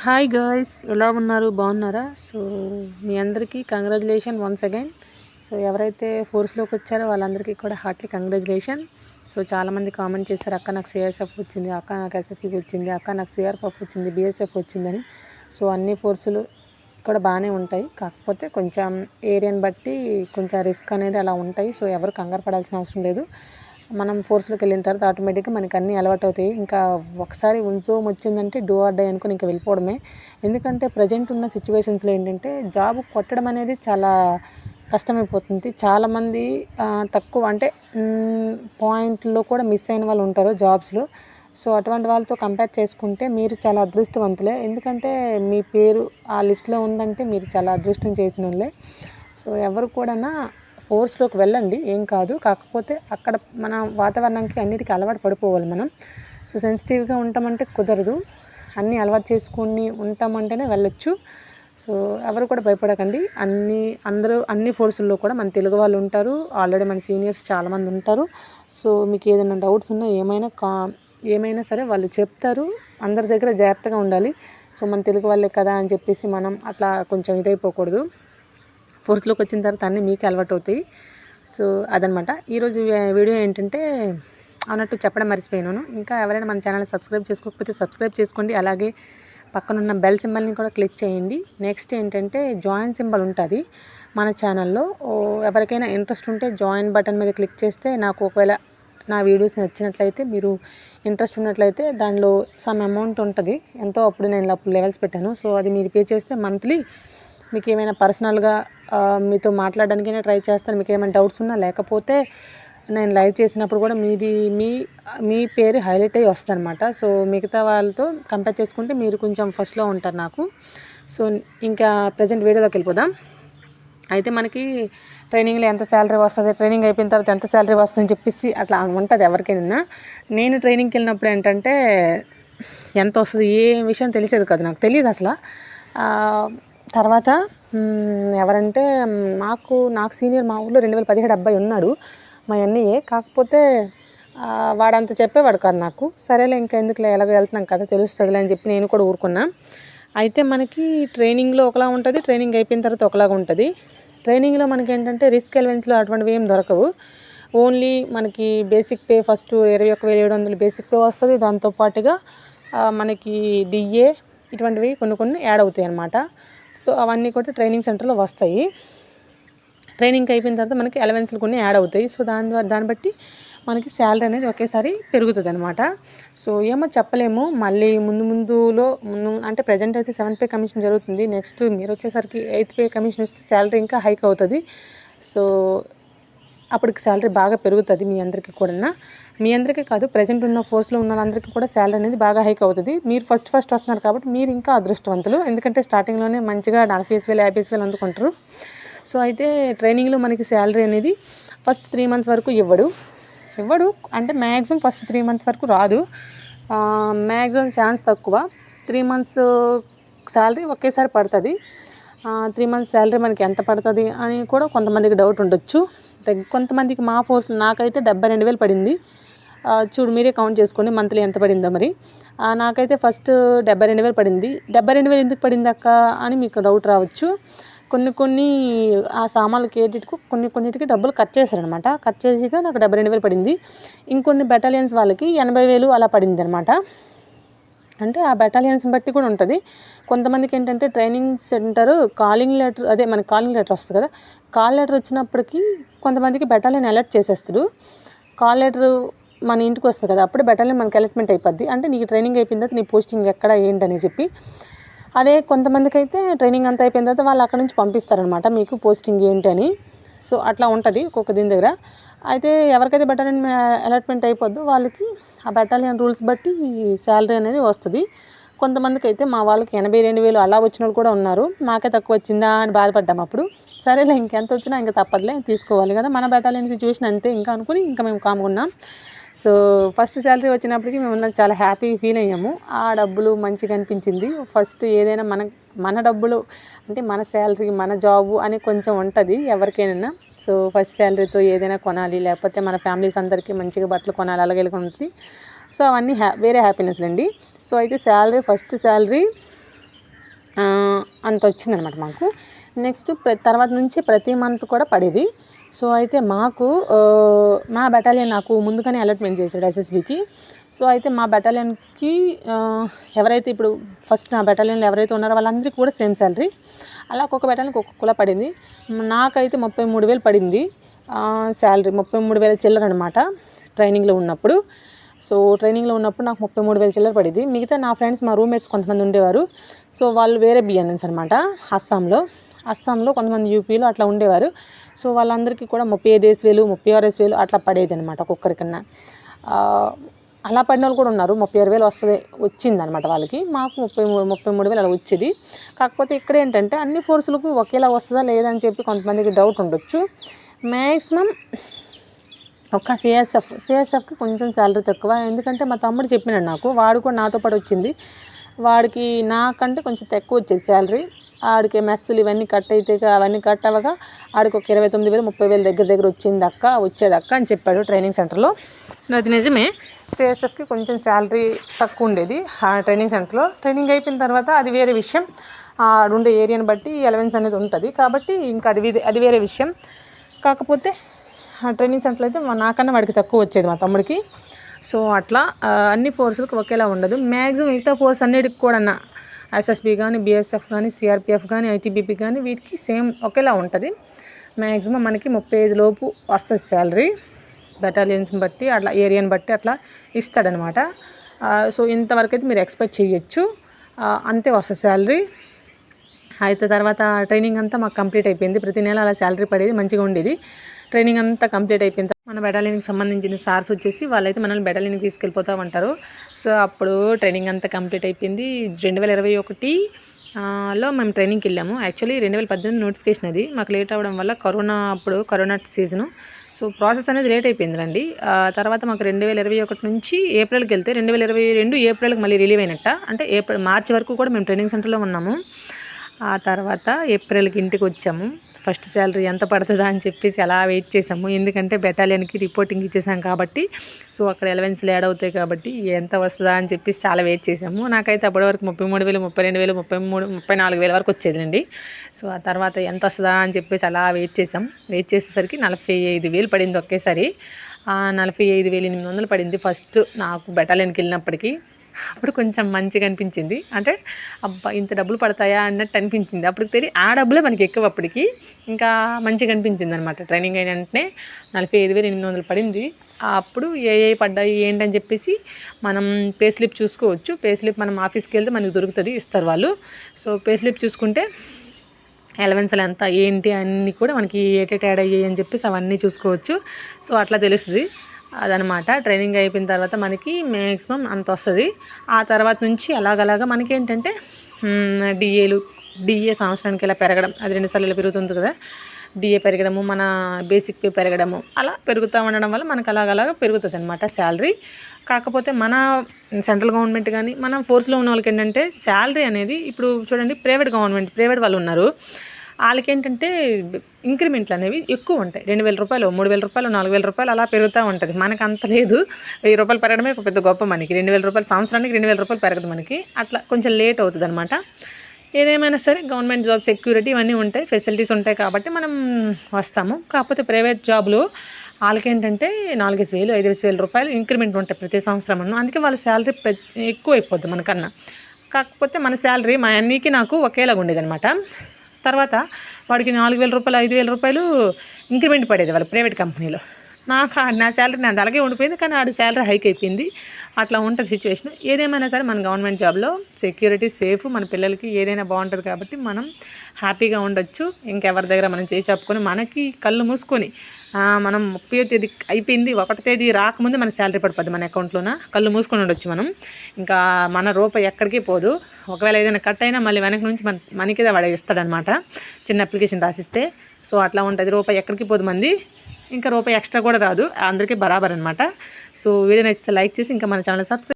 Hi guys ఎలా ఉన్నారు? బాగున్నారా? సో మీ అందరికీ కంగ్రాచులేషన్ వన్స్ అగైన్ సో ఎవరైతే ఫోర్స్లోకి వచ్చారో వాళ్ళందరికీ కూడా హార్ట్లీ కంగ్రాచులేషన్ సో చాలామంది కామెంట్ చేశారు అక్క నాకు సిఎస్ఎఫ్ వచ్చింది అక్క నాకు ఎస్ఎస్పి వచ్చింది అక్క నాకు సిఆర్ఎఫ్ వచ్చింది బిఎస్ఎఫ్ వచ్చిందని. సో అన్ని ఫోర్సులు కూడా బాగానే ఉంటాయి. కాకపోతే కొంచెం ఏరియాని బట్టి కొంచెం రిస్క్ అనేది అలా ఉంటాయి. సో ఎవరు కంగారు పడాల్సిన అవసరం లేదు. మనం ఫోర్స్లోకి వెళ్ళిన తర్వాత ఆటోమేటిక్గా మనకి అన్నీ అలవాటు అవుతాయి ఇంకా ఒకసారి ఉద్యోగం వచ్చిందంటే డూ ఆర్ డై అనుకుని ఇంకా వెళ్ళిపోవడమే. ఎందుకంటే ప్రజెంట్ ఉన్న సిచ్యువేషన్స్లో ఏంటంటే జాబ్ కొట్టడం అనేది చాలా కష్టమైపోతుంది. చాలామంది తక్కువ అంటే పాయింట్లో కూడా మిస్ అయిన వాళ్ళు ఉంటారు జాబ్స్లో సో అటువంటి వాళ్ళతో కంపేర్ చేసుకుంటే మీరు చాలా అదృష్టవంతులే. ఎందుకంటే మీ పేరు ఆ లిస్ట్లో ఉందంటే మీరు చాలా అదృష్టం చేసిన వాళ్ళే సో ఎవరు కూడా ఫోర్స్లోకి వెళ్ళండి ఏం కాదు. కాకపోతే అక్కడ మన వాతావరణానికి అన్నిటికీ అలవాటు పడిపోవాలి మనం. సో సెన్సిటివ్గా ఉంటామంటే కుదరదు. అన్నీ అలవాటు చేసుకుని ఉంటామంటేనే వెళ్ళొచ్చు. సో ఎవరు కూడా భయపడకండి. అన్ని అందరూ అన్ని ఫోర్సుల్లో కూడా మన తెలుగు వాళ్ళు ఉంటారు. ఆల్రెడీ మన సీనియర్స్ చాలామంది ఉంటారు. సో మీకు ఏదైనా డౌట్స్ ఉన్నా ఏమైనా కా ఏమైనా సరే వాళ్ళు చెప్తారు. అందరి దగ్గర జాగ్రత్తగా ఉండాలి. సో మన తెలుగు వాళ్ళే కదా అని చెప్పేసి మనం అట్లా కొంచెం ఇదైపోకూడదు. ఫోర్స్లోకి వచ్చిన తర్వాత అన్నీ మీకే అలవాటు అవుతాయి. సో అదనమాట ఈరోజు వీడియో ఏంటంటే అన్నట్టు చెప్పడం మర్చిపోయాను. ఇంకా ఎవరైనా మన ఛానల్ సబ్స్క్రైబ్ చేసుకోకపోతే సబ్స్క్రైబ్ చేసుకోండి. అలాగే పక్కనున్న బెల్ సింబల్ని కూడా క్లిక్ చేయండి. నెక్స్ట్ ఏంటంటే జాయిన్ సింబల్ ఉంటుంది మన ఛానల్లో. ఎవరికైనా ఇంట్రెస్ట్ ఉంటే జాయిన్ బటన్ మీద క్లిక్ చేస్తే నాకు ఒకవేళ నా వీడియోస్ నచ్చినట్లయితే మీరు ఇంట్రెస్ట్ ఉన్నట్లయితే దానిలో సమ్ అమౌంట్ ఉంటుంది. ఎంతో అప్పుడు నేను అప్పుడు లెవెల్స్ పెట్టాను. సో అది మీరు పే చేస్తే మంత్లీ మీకు ఏమైనా పర్సనల్గా మీతో మాట్లాడడానికైనా ట్రై చేస్తాను. మీకు ఏమైనా డౌట్స్ ఉన్నా లేకపోతే నేను లైవ్ చేసినప్పుడు కూడా మీది మీ మీ పేరు హైలైట్ అయ్యి వస్తుంది అనమాట సో మిగతా వాళ్ళతో కంపేర్ చేసుకుంటే మీరు కొంచెం ఫస్ట్లో ఉంటారు నాకు. సో ఇంకా ప్రజెంట్ వీడియోలోకి వెళ్ళిపోదాం. అయితే మనకి ట్రైనింగ్లో ఎంత శాలరీ వస్తుంది ట్రైనింగ్ అయిపోయిన తర్వాత ఎంత శాలరీ వస్తుందని చెప్పేసి అట్లా ఉంటుంది ఎవరికైనా. నేను ట్రైనింగ్కి వెళ్ళినప్పుడు ఏంటంటే ఎంత వస్తుంది ఏ విషయం తెలిసేది కాదు నాకు. తెలియదు అసలు. తర్వాత ఎవరంటే మాకు నాకు నాకు సీనియర్ మా ఊళ్ళో రెండు వేల పదిహేడు అబ్బాయి ఉన్నాడు మా అన్నయ్యే కాకపోతే వాడంత చెప్పేవాడు కాదు నాకు. సరేలే ఇంకా ఎందుకులే ఎలాగో వెళ్తున్నాం కదా తెలుస్తుందిలే అని చెప్పి నేను కూడా ఊరుకున్నా. అయితే మనకి ట్రైనింగ్లో ఒకలా ఉంటుంది ట్రైనింగ్ అయిపోయిన తర్వాత ఒకలాగా ఉంటుంది. ట్రైనింగ్లో మనకి ఏంటంటే రిస్క్ ఎలవెన్స్లో అటువంటివి ఏం దొరకవు. ఓన్లీ మనకి బేసిక్ పే ఫస్ట్ ఇరవై ఒక్క వేల ఏడు వందలు బేసిక్ పే వస్తుంది. దాంతోపాటుగా మనకి డిఏ ఇటువంటివి కొన్ని కొన్ని యాడ్ అవుతాయి అన్నమాట సో అవన్నీ కూడా ట్రైనింగ్ సెంటర్లో వస్తాయి. ట్రైనింగ్ అయిపోయిన తర్వాత మనకి అలవెన్స్లు కొన్ని యాడ్ అవుతాయి. సో దాని ద్వారా దాన్ని బట్టి మనకి శాలరీ అనేది ఒకేసారి పెరుగుతుంది అనమాట సో ఏమో చెప్పలేము. మళ్ళీ ముందు ముందులో ముందు అంటే ప్రజెంట్ అయితే సెవెంత్ పే కమిషన్ జరుగుతుంది. నెక్స్ట్ మీరు వచ్చేసరికి ఎయిత్ పే కమిషన్ వస్తే శాలరీ ఇంకా హైక్ అవుతుంది. సో అప్పటికి శాలరీ బాగా పెరుగుతుంది మీ అందరికీ కూడా మీ అందరికీ కాదు ప్రజెంట్ ఉన్న ఫోర్స్లో ఉన్న వాళ్ళందరికీ కూడా శాలరీ అనేది బాగా హైక్ అవుతుంది. మీరు ఫస్ట్ ఫస్ట్ వస్తున్నారు కాబట్టి మీరు ఇంకా అదృష్టవంతులు. ఎందుకంటే స్టార్టింగ్లోనే మంచిగా నలభై వేలు యాభై వేలు అందుకుంటారు. సో అయితే ట్రైనింగ్లో మనకి శాలరీ అనేది ఫస్ట్ త్రీ మంత్స్ వరకు ఇవ్వడు. ఇవ్వడు అంటే మ్యాక్సిమం ఫస్ట్ త్రీ మంత్స్ వరకు రాదు. మ్యాక్సిమం ఛాన్స్ తక్కువ. త్రీ మంత్స్ శాలరీ ఒకేసారి పడుతుంది. త్రీ మంత్స్ శాలరీ మనకి ఎంత పడుతుంది అని కూడా కొంతమందికి డౌట్ ఉండొచ్చు. కొంతమందికి మా ఫోర్స్ నాకైతే డెబ్బై రెండు వేలు పడింది. చూడు మీరే కౌంట్ చేసుకోండి మంత్లీ ఎంత పడిందో మరి. నాకైతే ఫస్ట్ డెబ్బై రెండు వేలు పడింది. డెబ్బై రెండు వేలు ఎందుకు పడింది అక్క అని మీకు డౌట్ రావచ్చు. కొన్ని కొన్ని ఆ సామాన్లు ఏటికి కొన్ని కొన్నిటికి డబ్బులు కట్ చేశారనమాట. కట్ చేసిగా నాకు డెబ్బై రెండు వేలు పడింది. ఇంకొన్ని బెటాలియన్స్ వాళ్ళకి ఎనభై వేలు అలా పడింది అనమాట అంటే ఆ బెటాలియన్స్ బట్టి కూడా ఉంటుంది. కొంతమందికి ఏంటంటే ట్రైనింగ్ సెంటర్ కాలింగ్ లెటర్ అదే మనకి కాలింగ్ లెటర్ వస్తుంది కదా. కాల్ లెటర్ వచ్చినప్పటికీ కొంతమందికి బెటాలియన్ అలర్ట్ చేసేస్తాడు కాల్ లెటర్ మన ఇంటికి వస్తుంది కదా అప్పుడే బెటాలియన్ మనకి అలర్ట్మెంట్ అయిపోద్ది. అంటే నీకు ట్రైనింగ్ అయిపోయిన తర్వాత నీ పోస్టింగ్ ఎక్కడ ఏంటని చెప్పి. అదే కొంతమందికి అయితే ట్రైనింగ్ అంతా అయిపోయిన తర్వాత వాళ్ళు అక్కడ నుంచి పంపిస్తారనమాట మీకు పోస్టింగ్ ఏంటి అని. సో అట్లా ఉంటుంది ఒక్కొక్క దీని దగ్గర. అయితే ఎవరికైతే బెటాలియన్ అలాట్మెంట్ అయిపోద్దో వాళ్ళకి ఆ బెటాలియన్ రూల్స్ బట్టి శాలరీ అనేది వస్తుంది. కొంతమందికి అయితే మా వాళ్ళకి ఎనభై రెండు వేలు అలా వచ్చిన వాళ్ళు కూడా ఉన్నారు. మాకే తక్కువ వచ్చిందా అని బాధపడ్డాం అప్పుడు. సరేలే ఇంకెంత వచ్చినా ఇంకా తప్పదులే తీసుకోవాలి కదా. మన బెటాలియన్ సిచ్యువేషన్ అంతే ఇంకా అనుకుని ఇంకా మేము కాముకున్నాం సో ఫస్ట్ శాలరీ వచ్చినప్పటికీ మేము చాలా హ్యాపీ ఫీల్ అయ్యాము. ఆ డబ్బులు మంచిగా అనిపించింది. ఫస్ట్ ఏదైనా మన మన డబ్బులు అంటే మన శాలరీ మన జాబు అని కొంచెం ఉంటుంది ఎవరికైనా. సో ఫస్ట్ శాలరీతో ఏదైనా కొనాలి లేకపోతే మన ఫ్యామిలీస్ అందరికీ మంచిగా బట్టలు కొనాలి అలాగే ఉంటుంది సో అవన్నీ హ్యా వేరే హ్యాపీనెస్ అండి. సో అయితే శాలరీ ఫస్ట్ శాలరీ అంత వచ్చిందనమాట మాకు. నెక్స్ట్ తర్వాత నుంచి ప్రతి మంత్ కూడా పడేది. సో అయితే మాకు మా బెటాలియన్ నాకు ముందుగానే అలాట్మెంట్ చేశాడు ఎస్ఎస్బికి సో అయితే మా బెటాలియన్కి ఎవరైతే ఇప్పుడు ఫస్ట్ నా బెటాలియన్లో ఎవరైతే ఉన్నారో వాళ్ళందరికీ కూడా సేమ్ శాలరీ అలా ఒక్కొక్క బెటాలియన్కి ఒక్కొక్కలా పడింది. నాకైతే ముప్పై మూడు వేలు పడింది. శాలరీ ముప్పై మూడు వేల చిల్లర అనమాట ట్రైనింగ్లో ఉన్నప్పుడు. సో ట్రైనింగ్లో ఉన్నప్పుడు నాకు ముప్పై మూడు వేల చిల్లర పడింది. మిగతా నా ఫ్రెండ్స్ మా రూమ్మేట్స్ కొంతమంది ఉండేవారు. సో వాళ్ళు వేరే బిఎన్ఎన్స్ అనమాట అస్సాంలో. అస్సాంలో కొంతమంది యూపీలో అట్లా ఉండేవారు. సో వాళ్ళందరికీ కూడా ముప్పై ఐదు వేలు ముప్పై ఆరు వేలు అట్లా పడేది అనమాట ఒక్కొక్కరికన్నా అలా పడిన వాళ్ళు కూడా ఉన్నారు. ముప్పై ఆరు వేలు వస్తుంది వచ్చింది అనమాట వాళ్ళకి. మాకు ముప్పై మూడు ముప్పై మూడు వేలు అలా వచ్చేది. కాకపోతే ఇక్కడ ఏంటంటే అన్ని ఫోర్సులకు ఒకేలా వస్తుందా లేదా అని చెప్పి కొంతమందికి డౌట్ ఉండొచ్చు. మ్యాక్సిమం ఒక సిఎస్ఎఫ్ సిఎస్ఎఫ్కి కొంచెం శాలరీ తక్కువ. ఎందుకంటే మా తమ్ముడు చెప్పినాడు నాకు వాడు కూడా నాతో పాటు వచ్చింది. వాడికి నాకంటే కొంచెం తక్కువ వచ్చేది శాలరీ. ఆడికి మెస్సులు ఇవన్నీ కట్ అయితే అవన్నీ కట్ అవ్వగా ఆడికి ఒక ఇరవై తొమ్మిది వేలు ముప్పై వేలు దగ్గర దగ్గర వచ్చింది అక్క వచ్చేది అక్క అని చెప్పాడు ట్రైనింగ్ సెంటర్లో. అది నిజమే. సిఎస్ఎఫ్కి కొంచెం శాలరీ తక్కువ ఉండేది. ఆ ట్రైనింగ్ సెంటర్లో. ట్రైనింగ్ అయిపోయిన తర్వాత అది వేరే విషయం. ఆడుండే ఏరియాని బట్టి ఎలవెన్స్ అనేది ఉంటుంది. కాబట్టి ఇంకా అది అది వేరే విషయం. కాకపోతే ట్రైనింగ్ సెంటర్లో అయితే నాకన్నా వాడికి తక్కువ వచ్చేది మా తమ్ముడికి. సో అట్లా అన్ని ఫోర్సులకు ఒకేలా ఉండదు. మ్యాక్సిమం మిగతా ఫోర్స్ అన్నిటికి కూడా ఎస్ఎస్బి కానీ బీఎస్ఎఫ్ కానీ సిఆర్పిఎఫ్ కానీ ఐటీబీపీ కానీ వీటికి సేమ్ ఒకేలా ఉంటుంది. మ్యాక్సిమం మనకి ముప్పై ఐదు లోపు వస్తుంది శాలరీ బెటాలియన్స్ని బట్టి అట్లా ఏరియాని బట్టి అట్లా ఇస్తాడనమాట సో ఇంతవరకు అయితే మీరు ఎక్స్పెక్ట్ చేయొచ్చు. అంతే వస్తుంది శాలరీ అయితే తర్వాత ట్రైనింగ్ అంతా మాకు కంప్లీట్ అయిపోయింది. ప్రతి నెల అలా శాలరీ పడేది మంచిగా ఉండేది. ట్రైనింగ్ అంతా కంప్లీట్ అయిపోయింది మన బెటాలియన్కి సంబంధించిన సార్స్ వచ్చేసి వాళ్ళైతే మనల్ని బెటాలియన్కి తీసుకెళ్ళిపోతా ఉంటారు సో అప్పుడు ట్రైనింగ్ అంతా కంప్లీట్ అయిపోయింది. రెండు వేల ఇరవై ఒకటి లో మేము ట్రైనింగ్కి వెళ్ళాము. యాక్చువల్లీ రెండు వేల పద్దెనిమిది నోటిఫికేషన్ అది. మాకు లేట్ అవ్వడం వల్ల కరోనా అప్పుడు కరోనా సీజను సో ప్రాసెస్ అనేది లేట్ అయిపోయింది రండి. తర్వాత మాకు రెండు వేల ఇరవై ఒకటి నుంచి ఏప్రిల్కి వెళ్తే రెండు వేల ఇరవై రెండు ఏప్రిల్కి మళ్ళీ రిలీవ్ అయినట్ట. అంటే ఏప్రిల్ మార్చి వరకు కూడా మేము ట్రైనింగ్ సెంటర్లో ఉన్నాము. ఆ తర్వాత ఏప్రిల్కి ఇంటికి వచ్చాము. ఫస్ట్ శాలరీ ఎంత పడుతుందా అని చెప్పేసి అలా వెయిట్ చేసాము ఎందుకంటే బెటాలియన్కి రిపోర్టింగ్ ఇచ్చేసాం కాబట్టి సో అక్కడ ఎలవెన్స్లు యాడ్ అవుతాయి కాబట్టి ఎంత వస్తుందా అని చెప్పేసి చాలా వెయిట్ చేసాము నాకైతే అప్పటి వరకు ముప్పై మూడు వేలు ముప్పై రెండు వేలు ముప్పై మూడు ముప్పై నాలుగు వేల వరకు వచ్చేదండి. సో ఆ తర్వాత ఎంత వస్తుందా అని చెప్పేసి అలా వెయిట్ చేసాం వెయిట్ చేసేసరికి నలభై ఐదు వేలు పడింది ఒకేసారి. నలభై ఐదు వేలు ఎనిమిది వందలు పడింది ఫస్ట్ నాకు బెటాలియన్కి వెళ్ళినప్పటికీ. అప్పుడు కొంచెం మంచిగా అనిపించింది అంటే అబ్బా ఇంత డబ్బులు పడతాయా అన్నట్టు అనిపించింది అప్పుడు తెలియ ఆ డబ్బులే మనకి ఎక్కువ అప్పటికి ఇంకా మంచిగా అనిపించింది అనమాట ట్రైనింగ్ అయిన వెంటనే నలభై ఐదు వేలు ఎనిమిది వందలు పడింది అప్పుడు ఏ ఏ పడ్డాయి ఏంటని చెప్పేసి మనం పే స్లిప్ చూసుకోవచ్చు పే స్లిప్ మనం ఆఫీస్కి వెళ్తే మనకు దొరుకుతుంది ఇస్తారు వాళ్ళు సో పే స్లిప్ చూసుకుంటే ఎలవెన్స్లు ఎంత ఏంటి అన్నీ కూడా మనకి ఏటే యాడ్ అయ్యాయి అని చెప్పేసి అవన్నీ చూసుకోవచ్చు సో అట్లా తెలుస్తుంది అదనమాట. ట్రైనింగ్ అయిపోయిన తర్వాత మనకి మ్యాక్సిమం అంత వస్తుంది. ఆ తర్వాత నుంచి అలాగలాగా మనకి ఏంటంటే డిఏలు డిఏ సంవత్సరానికి ఇలా పెరగడం. అది రెండుసార్లు ఇలా పెరుగుతుంది కదా. డిఏ పెరగడము మన బేసిక్ పే పెరగడము అలా పెరుగుతూ ఉండడం వల్ల మనకు అలాగలాగా పెరుగుతుంది అనమాట శాలరీ. కాకపోతే మన సెంట్రల్ గవర్నమెంట్ కానీ మన ఫోర్స్లో ఉన్న వాళ్ళకి ఏంటంటే శాలరీ అనేది ఇప్పుడు చూడండి ప్రైవేట్ గవర్నమెంట్ ప్రైవేట్ వాళ్ళు ఉన్నారు. వాళ్ళకేంటంటే ఇంక్రిమెంట్లు అనేవి ఎక్కువ ఉంటాయి. రెండు వేల రూపాయలు మూడు వేల రూపాయలు నాలుగు వేల రూపాయలు అలా పెరుగుతూ ఉంటుంది. మనకు అంత లేదు. వెయ్యి రూపాయలు పెరగడమే ఒక పెద్ద గొప్ప మనకి. రెండు వేల రూపాయలు సంవత్సరానికి రెండు వేల రూపాయలు పెరగదు మనకి. అట్లా కొంచెం లేట్ అవుతుంది అనమాట ఏదేమైనా సరే గవర్నమెంట్ జాబ్ సెక్యూరిటీ ఇవన్నీ ఉంటాయి. ఫెసిలిటీస్ ఉంటాయి కాబట్టి మనం వస్తాము. కాకపోతే ప్రైవేట్ జాబ్లు వాళ్ళకేంటంటే నాలుగైదు వేలు ఐదు వేల రూపాయలు ఇంక్రిమెంట్ ఉంటాయి ప్రతి సంవత్సరం అందుకే వాళ్ళ శాలరీ ఎక్కువ అయిపోద్ది మనకన్నా. కాకపోతే మన శాలరీ మా అన్నికి నాకు ఒకేలాగా ఉండేది అనమాట తర్వాత వాడికి నాలుగు వేల రూపాయలు ఐదు వేల రూపాయలు ఇంక్రిమెంట్ పడేది వాళ్ళు ప్రైవేట్ కంపెనీలో నాకు నా శాలరీ నాది అలాగే ఉండిపోయింది కానీ ఆడు శాలరీ హైక్ అయిపోయింది. అట్లా ఉంటుంది సిచ్యువేషన్ ఏదేమైనా సరే మన గవర్నమెంట్ జాబ్లో సెక్యూరిటీ సేఫ్ మన పిల్లలకి ఏదైనా బాగుంటుంది కాబట్టి మనం హ్యాపీగా ఉండొచ్చు. ఇంకెవరి దగ్గర మనం చేయి చెప్పుకొని మనకి కళ్ళు మూసుకొని మనం ముప్పై తేదీ అయిపోయింది. ఒకటి తేదీ రాకముందే మన శాలరీ పడిపోద్ది మన అకౌంట్లోన కళ్ళు మూసుకొని ఉండొచ్చు మనం. ఇంకా మన రూపాయి ఎక్కడికి పోదు. ఒకవేళ ఏదైనా కట్ అయినా మళ్ళీ వెనక నుంచి మన మనకిదే వాడే ఇస్తాడనమాట. చిన్న అప్లికేషన్ రాసిస్తే. సో అట్లా ఉంటుంది. రూపాయి ఎక్కడికి పోదు మంది. ఇంకా రూపాయి ఎక్స్ట్రా కూడా రాదు. అందరికీ బరాబర్ అనమాట సో వీడియో నచ్చితే లైక్ చేసి ఇంకా మన ఛానల్ సబ్స్క్రైబ్